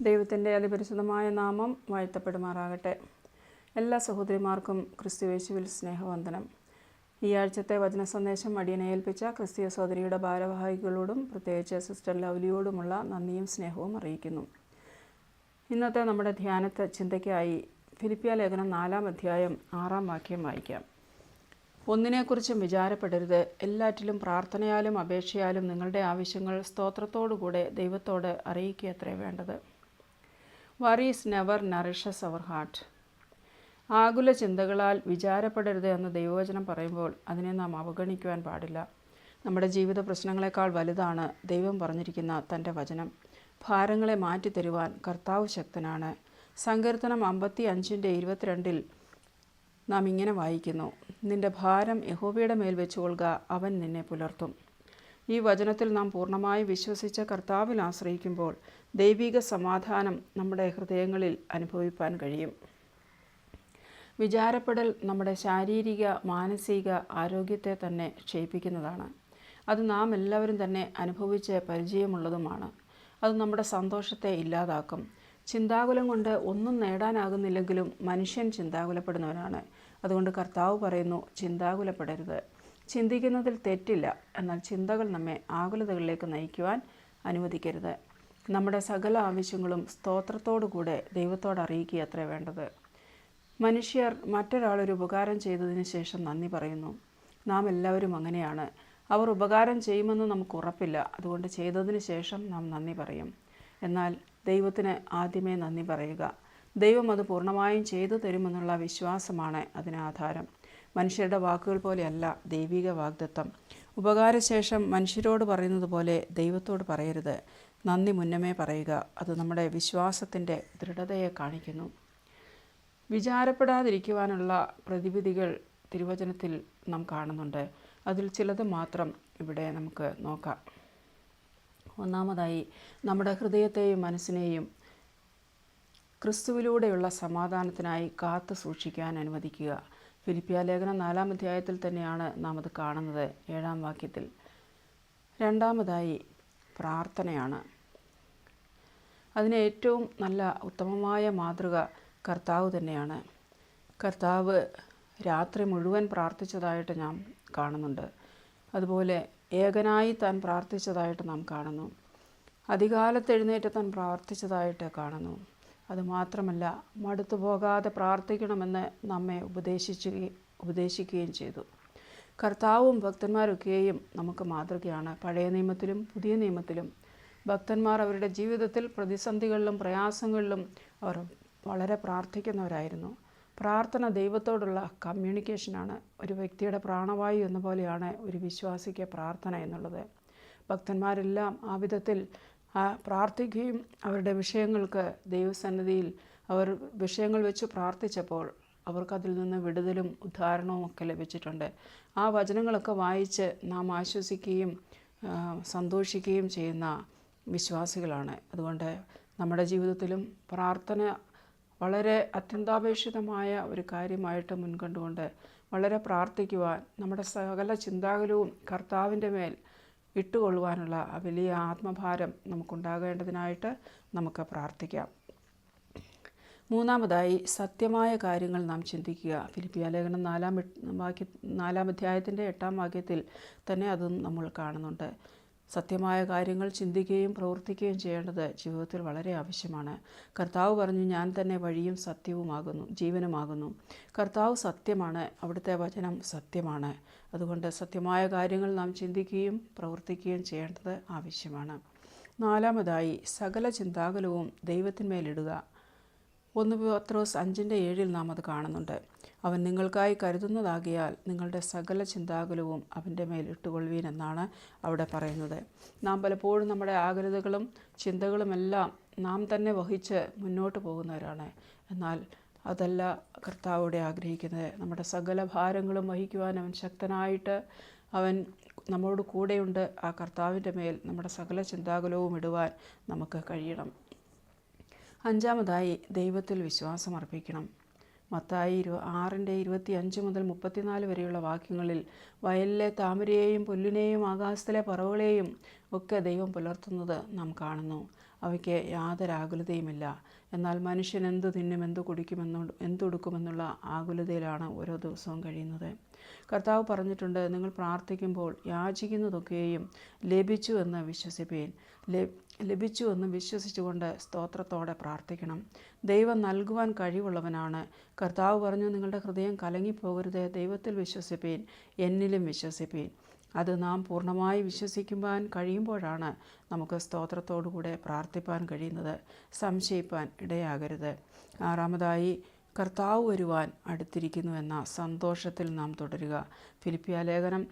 ദൈവത്തിന്റെ അതിപരിശുദ്ധമായ നാമം വാഴ്ത്തപ്പെടുമാറാകട്ടെ. എല്ലാ സഹോദരിമാർക്കും ക്രിസ്തുവേശുവിൽ സ്നേഹവന്ദനം. ഈ ആഴ്ചത്തെ വചന സന്ദേശം അടിയനെ ഏൽപ്പിച്ച ക്രിസ്തീയ സഹോദരിയുടെ ഭാരവാഹികളോടും പ്രത്യേകിച്ച് സിസ്റ്റർ ലൗലിയോടുമുള്ള നന്ദിയും സ്നേഹവും അറിയിക്കുന്നു. ഇന്നത്തെ നമ്മുടെ ധ്യാനത്തെ ചിന്തയ്ക്കായി ഫിലിപ്പിയ ലേഖനം നാലാം അധ്യായം ആറാം വാക്യം വായിക്കാം. ഒന്നിനെക്കുറിച്ചും വിചാരപ്പെടരുത്. എല്ലാറ്റിലും പ്രാർത്ഥനയാലും അപേക്ഷയാലും നിങ്ങളുടെ ആവശ്യങ്ങൾ സ്തോത്രത്തോടുകൂടെ ദൈവത്തോട് അറിയിക്കുക അത്രേ വേണ്ടത്. Worries never nourishes our heart ആകുല ചിന്തകളാൽ വിചാരപ്പെടരുത് എന്ന് ദൈവവചനം പറയുമ്പോൾ അതിനെ നാം അവഗണിക്കുവാൻ പാടില്ല. നമ്മുടെ ജീവിത പ്രശ്നങ്ങളെക്കാൾ വലുതാണ് ദൈവം പറഞ്ഞിരിക്കുന്ന തന്റെ വചനം. ഭാരങ്ങളെ മാറ്റിത്തരുവാൻ കർത്താവ് ശക്തനാണ്. സങ്കീർത്തനം അമ്പത്തി അഞ്ചിന്റെ ഇരുപത്തിരണ്ടിൽ നാം ഇങ്ങനെ വായിക്കുന്നു. നിന്റെ ഭാരം യഹോബിയുടെ മേൽ വെച്ചുകൊള്ളുക അവൻ നിന്നെ പുലർത്തും. ഈ വചനത്തിൽ നാം പൂർണമായി വിശ്വസിച്ച കർത്താവിൽ ആശ്രയിക്കുമ്പോൾ ദൈവിക സമാധാനം നമ്മുടെ ഹൃദയങ്ങളിൽ അനുഭവിപ്പാൻ കഴിയും. വിചാരപ്പെടൽ നമ്മുടെ ശാരീരിക മാനസിക ആരോഗ്യത്തെ തന്നെ ക്ഷയിപ്പിക്കുന്നതാണ്. അത് നാം എല്ലാവരും തന്നെ അനുഭവിച്ച് പരിചയമുള്ളതുമാണ്. അത് നമ്മുടെ സന്തോഷത്തെ ഇല്ലാതാക്കും. ചിന്താകുലം കൊണ്ട് ഒന്നും നേടാനാകുന്നില്ലെങ്കിലും മനുഷ്യൻ ചിന്താകുലപ്പെടുന്നവനാണ്. അതുകൊണ്ട് കർത്താവ് പറയുന്നു ചിന്താകുലപ്പെടരുത്. ചിന്തിക്കുന്നതിൽ തെറ്റില്ല. എന്നാൽ ചിന്തകൾ നമ്മെ ആകുലതകളിലേക്ക് നയിക്കുവാൻ അനുവദിക്കരുത്. നമ്മുടെ സകല ആവശ്യങ്ങളും സ്തോത്രത്തോടുകൂടെ ദൈവത്തോട് അറിയിക്കുക അത്രേ വേണ്ടത്. മനുഷ്യർ മറ്റൊരാളൊരു ഉപകാരം ചെയ്തതിന് ശേഷം നന്ദി പറയുന്നു. നാം എല്ലാവരും അങ്ങനെയാണ്. അവർ ഉപകാരം ചെയ്യുമെന്ന് നമുക്ക് ഉറപ്പില്ല. അതുകൊണ്ട് ചെയ്തതിന് ശേഷം നാം നന്ദി പറയും. എന്നാൽ ദൈവത്തിന് ആദ്യമേ നന്ദി പറയുക. ദൈവം അത് പൂർണമായും ചെയ്തു തരുമെന്നുള്ള വിശ്വാസമാണ് അതിന് ആധാരം. മനുഷ്യരുടെ വാക്കുകൾ പോലെയല്ല ദൈവിക വാഗ്ദത്വം ഉപകാരശേഷം മനുഷ്യരോട് പറയുന്നത് പോലെ ദൈവത്തോട് പറയരുത്. നന്ദി മുന്നമേ പറയുക. അത് നമ്മുടെ വിശ്വാസത്തിന്റെ ദൃഢതയെ കാണിക്കുന്നു. വിചാരപ്പെടാതിരിക്കുവാനുള്ള പ്രതിവിധികൾ തിരുവചനത്തിൽ നാം കാണുന്നുണ്ട്. അതിൽ ചിലത് മാത്രം ഇവിടെ നമുക്ക് നോക്കാം. ഒന്നാമതായി നമ്മുടെ ഹൃദയത്തെയും മനസ്സിനെയും ക്രിസ്തുവിലൂടെയുള്ള സമാധാനത്തിനായി കാത്തു സൂക്ഷിക്കാൻ അനുവദിക്കുക. ഫിലിപ്പിയ ലേഖനം നാലാം അധ്യായത്തിൽ തന്നെയാണ് നാം അത് കാണുന്നത് ഏഴാം വാക്യത്തിൽ. രണ്ടാമതായി പ്രാർത്ഥനയാണ്. അതിന് ഏറ്റവും നല്ല ഉത്തമമായ മാതൃക കർത്താവ് തന്നെയാണ്. കർത്താവ് രാത്രി മുഴുവൻ പ്രാർത്ഥിച്ചതായിട്ട് നാം കാണുന്നുണ്ട്. അതുപോലെ ഏകനായി താൻ പ്രാർത്ഥിച്ചതായിട്ട് നാം കാണുന്നു. അധികാലത്ത് എഴുന്നേറ്റ് താൻ പ്രാർത്ഥിച്ചതായിട്ട് കാണുന്നു. അതുമാത്രമല്ല മടുത്തു പോകാതെ പ്രാർത്ഥിക്കണമെന്ന് നമ്മെ ഉപദേശിച്ചു ഉപദേശിക്കുകയും ചെയ്തു. കർത്താവും ഭക്തന്മാരൊക്കെയും നമുക്ക് മാതൃകയാണ്. പഴയ നിയമത്തിലും പുതിയ നിയമത്തിലും ഭക്തന്മാർ അവരുടെ ജീവിതത്തിൽ പ്രതിസന്ധികളിലും പ്രയാസങ്ങളിലും അവർ വളരെ പ്രാർത്ഥിക്കുന്നവരായിരുന്നു. പ്രാർത്ഥന ദൈവത്തോടുള്ള കമ്മ്യൂണിക്കേഷനാണ്. ഒരു വ്യക്തിയുടെ പ്രാണവായു എന്ന പോലെയാണ് ഒരു വിശ്വാസിക്ക് പ്രാർത്ഥന എന്നുള്ളത്. ഭക്തന്മാരെല്ലാം ആ വിധത്തിൽ പ്രാർത്ഥിക്കുകയും അവരുടെ വിഷയങ്ങൾക്ക് ദൈവസന്നിധിയിൽ അവർ വിഷയങ്ങൾ വെച്ച് പ്രാർത്ഥിച്ചപ്പോൾ അവർക്കതിൽ നിന്ന് വിടുതലും ഉദ്ധാരണവും ഒക്കെ ലഭിച്ചിട്ടുണ്ട്. ആ വചനങ്ങളൊക്കെ വായിച്ച് നാം ആശ്വസിക്കുകയും സന്തോഷിക്കുകയും ചെയ്യുന്ന വിശ്വാസികളാണ്. അതുകൊണ്ട് നമ്മുടെ ജീവിതത്തിലും പ്രാർത്ഥന വളരെ അത്യന്താപേക്ഷിതമായ ഒരു കാര്യമായിട്ട് മുൻകണ്ടുകൊണ്ട് വളരെ പ്രാർത്ഥിക്കുവാൻ നമ്മുടെ സകല ചിന്താകുലവും കർത്താവിന്റെ മേൽ ഇട്ടുകൊള്ളുവാനുള്ള വലിയ ആത്മഭാരം നമുക്കുണ്ടാകേണ്ടതിനായിട്ട് നമുക്ക് പ്രാർത്ഥിക്കാം. മൂന്നാമതായി സത്യമായ കാര്യങ്ങൾ നാം ചിന്തിക്കുക. ഫിലിപ്പിയ ലേഖനം നാലാം വാക്യ നാലാം അധ്യായത്തിന്റെ എട്ടാം വാക്യത്തിൽ തന്നെ അതും നമ്മൾ കാണുന്നുണ്ട്. സത്യമായ കാര്യങ്ങൾ ചിന്തിക്കുകയും പ്രവർത്തിക്കുകയും ചെയ്യേണ്ടത് ജീവിതത്തിൽ വളരെ ആവശ്യമാണ്. കർത്താവ് പറഞ്ഞു ഞാൻ തന്നെ വഴിയും സത്യവുമാകുന്നു ജീവനുമാകുന്നു. കർത്താവ് സത്യമാണ് അവിടുത്തെ വചനം സത്യമാണ്. അതുകൊണ്ട് സത്യമായ കാര്യങ്ങൾ നാം ചിന്തിക്കുകയും പ്രവർത്തിക്കുകയും ചെയ്യേണ്ടത് ആവശ്യമാണ്. നാലാമതായി സകല ചിന്താകുലവും ദൈവത്തിന്മേലിടുക ഒന്ന് പത്രോസ് അഞ്ചിന്റെ ഏഴിൽ നാം അത് കാണുന്നുണ്ട്. അവൻ നിങ്ങൾക്കായി കരുതുന്നതാകിയാൽ നിങ്ങളുടെ സകല ചിന്താകുലവും അവന്റെ മേൽ ഇട്ടുകൊള്ളുവീൻ എന്നാണ് അവിടെ പറയുന്നത്. നാം പലപ്പോഴും നമ്മുടെ ആകുലതകളും ചിന്തകളുമെല്ലാം നാം തന്നെ വഹിച്ച് മുന്നോട്ട് പോകുന്നവരാണ്. എന്നാൽ അതല്ല കർത്താവോടെ ആഗ്രഹിക്കുന്നത്. നമ്മുടെ സകല ഭാരങ്ങളും വഹിക്കുവാൻ അവൻ ശക്തനായിട്ട് അവൻ നമ്മോട് കൂടെയുണ്ട്. ആ കർത്താവിന്റെ മേൽ നമ്മുടെ സകല ചിന്താകുലവും ഇടുവാൻ നമുക്ക് കഴിയണം. അഞ്ചാമതായി ദൈവത്തിൽ വിശ്വാസം അർപ്പിക്കണം മത്തായി ഇരു ആറിന്റെ ഇരുപത്തി അഞ്ച് മുതൽ മുപ്പത്തിനാല് വരെയുള്ള വാക്യങ്ങളിൽ വയലിലെ താമരയെയും പുല്ലിനെയും ആകാശത്തിലെ പറവുകളെയും ഒക്കെ ദൈവം പുലർത്തുന്നത് നാം കാണുന്നു. അവയ്ക്ക് യാതൊരു ആകുലതയുമില്ല എന്നാൽ മനുഷ്യൻ എന്തു തിന്നും എന്തു കുടിക്കുമെന്നു എന്തുടുക്കുമെന്നുള്ള ആകുലതയിലാണ് ഓരോ ദിവസവും കഴിയുന്നത്. കർത്താവ് പറഞ്ഞിട്ടുണ്ട് നിങ്ങൾ പ്രാർത്ഥിക്കുമ്പോൾ യാചിക്കുന്നതൊക്കെയും ലഭിച്ചു എന്ന് വിശ്വസിപ്പീൻ. ലഭിച്ചു എന്ന് വിശ്വസിച്ചുകൊണ്ട് സ്തോത്രത്തോടെ പ്രാർത്ഥിക്കണം. ദൈവം നൽകുവാൻ കഴിവുള്ളവനാണ്. കർത്താവ് പറഞ്ഞു നിങ്ങളുടെ ഹൃദയം കലങ്ങിപ്പോകരുത്. ദൈവത്തിൽ വിശ്വസിപ്പീൻ. എന്നിലും വിശ്വസിപ്പീൻ. അത് നാം പൂർണമായി വിശ്വസിക്കുവാൻ കഴിയുമ്പോഴാണ് നമുക്ക് സ്തോത്രത്തോടുകൂടെ പ്രാർത്ഥിപ്പാൻ കഴിയുന്നത്. സംശയിപ്പാൻ ഇടയാകരുത്. ആറാമതായി കർത്താവ് വരുവാൻ അടുത്തിരിക്കുന്നു എന്ന സന്തോഷത്തിൽ നാം തുടരുക. ഫിലിപ്പിയ ലേഖനം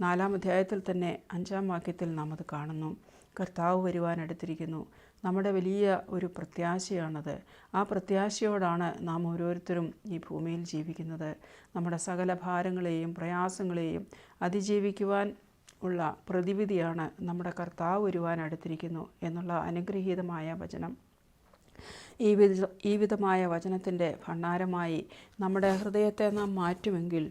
നാലാം അധ്യായത്തിൽ തന്നെ അഞ്ചാം വാക്യത്തിൽ നാം അത് കാണുന്നു. കർത്താവ് വരുവാൻ അടുത്തിരിക്കുന്നു. നമ്മുടെ വലിയ ഒരു പ്രത്യാശയാണത്. ആ പ്രത്യാശയോടാണ് നാം ഓരോരുത്തരും ഈ ഭൂമിയിൽ ജീവിക്കുന്നത്. നമ്മുടെ സകല ഭാരങ്ങളെയും പ്രയാസങ്ങളെയും അതിജീവിക്കുവാൻ ഉള്ള പ്രതിവിധിയാണ് നമ്മുടെ കർത്താവ് വരുവാൻ അടുത്തിരിക്കുന്നു എന്നുള്ള അനുഗ്രഹീതമായ വചനം. ഈ വിധ ഈ വിധമായ വചനത്തിന്റെ ഭണ്ഡാരമായി നമ്മുടെ ഹൃദയത്തെ നാം മാറ്റുമെങ്കിൽ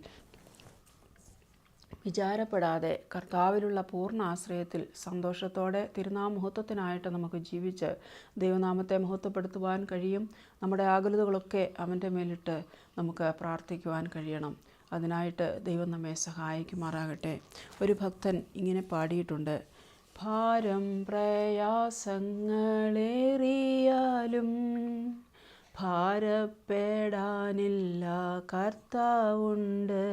വിചാരപ്പെടാതെ കർത്താവിലുള്ള പൂർണ ആശ്രയത്തിൽ സന്തോഷത്തോടെ തിരുനാമഹത്വത്തിനായിട്ട് നമുക്ക് ജീവിച്ച് ദൈവനാമത്തെ മഹത്വപ്പെടുത്തുവാൻ കഴിയും. നമ്മുടെ ആകുലതകളൊക്കെ അവന്റെ മേലിട്ട് നമുക്ക് പ്രാർത്ഥിക്കുവാൻ കഴിയണം. അതിനായിട്ട് ദൈവം നമ്മെ സഹായിക്കുമാറാകട്ടെ. ഒരു ഭക്തൻ ഇങ്ങനെ പാടിയിട്ടുണ്ട്. ഭാരം പ്രയാസങ്ങളേറിയാലും ഭാരപ്പെടാനില്ല കർത്താവുണ്ട്.